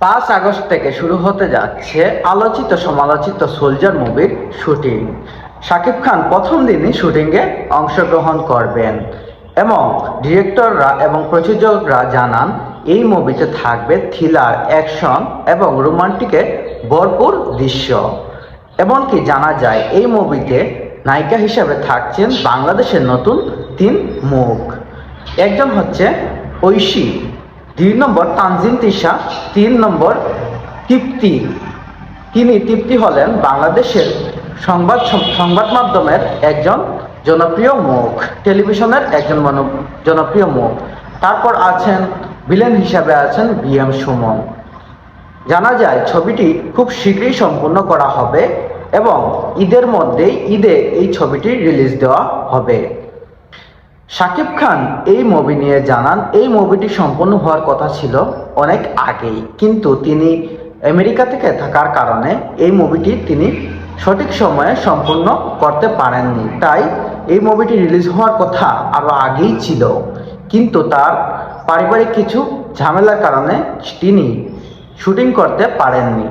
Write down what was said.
পাঁচ আগস্ট থেকে শুরু হতে যাচ্ছে আলোচিত সমালোচিত সোলজার মুভির শুটিং। শাকিব খান প্রথম দিনই শুটিংয়ে অংশগ্রহণ করবেন এবং ডিরেক্টররা এবং প্রযোজকরা জানান, এই মুভিতে থাকবে থ্রিলার, অ্যাকশন এবং রোমান্টিকে ভরপুর দৃশ্য। এমনকি জানা যায়, এই মুভিতে নায়িকা হিসেবে থাকছেন বাংলাদেশের নতুন তিন মুখ। একজন হচ্ছে ঐশী। দুই নম্বর তানজিন তিশা, তিন নম্বর তৃপ্তি তিনি তৃপ্তি হলেন বাংলাদেশের সংবাদ সংবাদ মাধ্যমের একজন জনপ্রিয় মুখ, টেলিভিশনের একজন জনপ্রিয় মুখ। তারপর আছেন ভিলেন হিসাবে আছেন বি এম সুমন। জানা যায় ছবিটি খুব শীঘ্রই সম্পূর্ণ করা হবে এবং ঈদের মধ্যেই ঈদে এই ছবিটি রিলিজ দেওয়া হবে। শাকিব খান এই মুভি নিয়ে জানান, এই মুভিটি সম্পূর্ণ হওয়ার কথা ছিল অনেক আগেই। কিন্তু তিনি আমেরিকা থেকে থাকার কারণে এই মুভিটি তিনি সঠিক সময়ে সম্পূর্ণ করতে পারেননি। তাই এই মুভিটি রিলিজ হওয়ার কথা আরও আগেই ছিল। কিন্তু তার পারিবারিক কিছু ঝামেলার কারণে তিনি শুটিং করতে পারেননি।